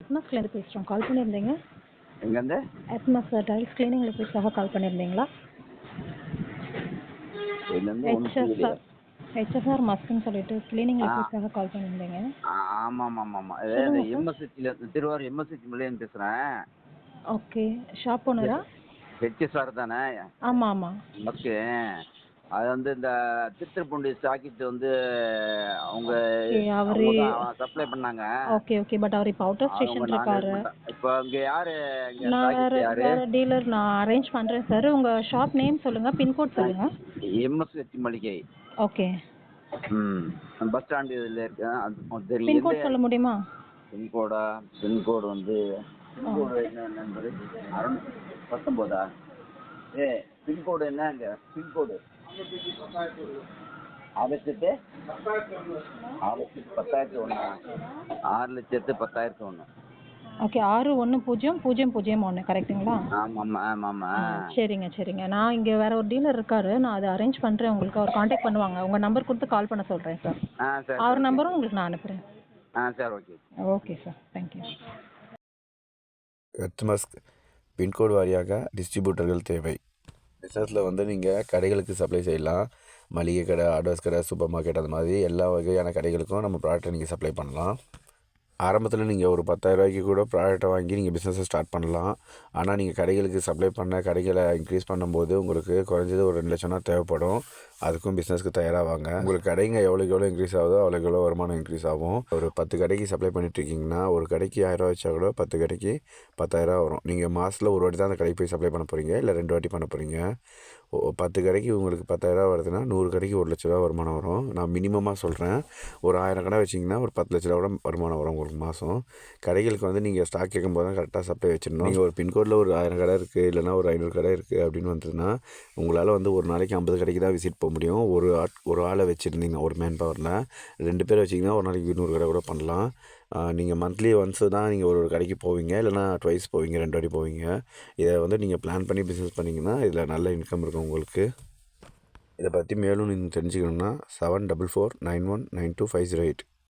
அட்மாஸ்லேருந்து பேசுகிறோம் கால் பண்ணியிருந்தீங்க? எங்கேருந்து? அட்மாஸ் டைல்ஸ் கிளீனிங் ரிப்பேர்ஸ்க்காக கால் பண்ணியிருந்தீங்களா? ஹெச்எஸ்ஆர் ஹெச்எஸ்ஆர் மஸ்க்குன்னு சொல்லிட்டு கிளீனிங் ஆ. ரிப்பேர்ஸ்க்காக கால் பண்ணியிருந்தீங்க. ஆமாம் ஆமாம் ஆமாம் இது. எம்எஸ்ஹெச்சில் திருவாரூர் எம்எஸ்ஹெச் மில்லியன் பேசுகிறேன் ஓகே ஷாப் ஓனரா ஹெச்எஸ்ஆர் தானே? ஆமாம். ஆமாம் ஓகே அது வந்து இந்த திருத்துறைப்பூண்டி ஸ்டாக்கிட்டு வந்து அவங்க அவரு சப்ளை பண்ணாங்க. ஓகே ஓகே பட் அவர் இப்போ அவுட் ஆஃப் ஸ்டேஷன் இருக்காரு. இப்போ இங்கே யார் நான் வேற டீலர் நான் அரேஞ்ச் பண்ணுறேன் சார் உங்கள் ஷாப் நேம் சொல்லுங்கள் பின்கோட் சொல்லுங்கள் எம்எஸ்ஹெச் மளிகை. ஓகே. ம் பஸ் ஸ்டாண்டு இதில் இருக்கு. அது தெரியும் பின்கோட் சொல்ல முடியுமா? பின்கோடா பின்கோடு வந்து பின்கோடு என்ன நம்பரு அறுநூ பத்தொம்போதா ஏ பின்கோடு என்னங்க பின்கோடு ஆறு லட்சத்து ஆறு லட்சத்து பத்தாயிரத்தி ஒன்று ஆறு லட்சத்து பத்தாயிரத்தி ஒன்று ஓகே ஆறு ஒன்று பூஜ்ஜியம் பூஜ்ஜியம் பூஜ்ஜியம் ஒன்று கரெக்ட்டுங்களா ஆமாம்மா ஆமாம்மா ஆ, சரிங்க சரிங்க. நான் இங்கே வேற ஒரு டீலர் இருக்காரு. நான் அதை அரேஞ்ச் பண்ணுறேன் உங்களுக்கு அவர் காண்டாக்ட் பண்ணுவாங்க. உங்கள் நம்பர் கொடுத்து கால் பண்ண சொல்கிறேன் சார் ஆ சரி அவர் நம்பரும் உங்களுக்கு நான் அனுப்புகிறேன் ஆ சரி okay. Okay sir thank you எர்த்மஸ்க் pin code வாரியாக டிஸ்ட்ரிபியூட்டர்கள் தேவை. பிஸ்னஸில் வந்து நீங்கள் கடைகளுக்கு சப்ளை செய்யலாம். மளிகை கடை ஆர்டர்ஸ் கடை சூப்பர் மார்க்கெட் அந்த மாதிரி எல்லா வகையான கடைகளுக்கும் நம்ம ப்ராடக்ட்டை நீங்கள் சப்ளை பண்ணலாம். ஆரம்பத்தில் நீங்கள் ஒரு பத்தாயிரரூவாய்க்கு கூட ப்ராடக்ட்டை வாங்கி நீங்கள் பிஸ்னஸை ஸ்டார்ட் பண்ணலாம். ஆனால் நீங்கள் கடைகளுக்கு சப்ளை பண்ண கடைகளை இன்க்ரீஸ் பண்ணும்போது உங்களுக்கு குறைஞ்சது ஒரு ரெண்டு லட்சம்னா தேவைப்படும். அதுக்கும் பிஸ்னஸ்க்கு தயாராவாங்க உங்களுக்கு கடைங்க எவ்வளோக்கு எவ்வளோ இன்க்ரீஸ் ஆகுதோ அவ்வளோக்கு எவ்வளோ வருமானம் இன்க்ரீஸ் ஆகும். ஒரு பத்து கடைக்கு சப்ளை பண்ணிட்டுருக்கீங்கன்னா ஒரு கடைக்கு ஆயிரரூவா வச்சா கூட பத்து கடைக்கு பத்தாயிரரூவா வரும். நீங்கள் மாதத்தில் ஒரு வாட்டி தான் அந்த கடைக்கு போய் சப்ளை பண்ண போகிறீங்க இல்லை ரெண்டு வாட்டி பண்ண போகிறீங்க பத்து கடைக்கு உங்களுக்கு பத்தாயிரரூவா வருதுன்னா நூறு கடைக்கு ஒரு லட்ச ரூபா வருமானம் வரும். நான் மினிமமாக சொல்கிறேன் ஒரு ஆயிரம் கடை வச்சிங்கன்னா ஒரு பத்து லட்ச ரூபா கூட வருமானம் வரும் உங்களுக்கு. மாதம் கடைகளுக்கு வந்து நீங்கள் ஸ்டாக் கேட்கும்போது தான் கரெக்டாக சப்ளை வச்சிடணும். நீங்கள் ஒரு பின்கோடில் ஒரு ஆயிரம் கடை இருக்குது இல்லைனா ஒரு ஐநூறு கடை இருக்குது அப்படின்னு வந்ததுன்னா உங்களால் வந்து ஒரு நாளைக்கு ஐம்பது கடைக்கு தான் விசிட் போக முடியும். ஒரு ஆட் ஒரு ஆளை வச்சுருந்தீங்க ஒரு மேன் பவரில் ரெண்டு பேர் வச்சிங்கன்னா ஒரு நாளைக்கு நூறு கடை கூட பண்ணலாம். நீங்கள் மந்த்லி ஒன்ஸு தான் நீங்கள் ஒரு ஒரு கடைக்கு போவீங்க இல்லைனா ட்வைஸ் போவீங்க ரெண்டு வாட்டி போவீங்க. இதை வந்து நீங்கள் பிளான் பண்ணி பிஸ்னஸ் பண்ணிங்கன்னா இதில் நல்ல இன்கம் இருக்கும் உங்களுக்கு. இதை பற்றி மேலும் நீங்கள் தெரிஞ்சுக்கணுன்னா seven double four nine one nine two five zero eight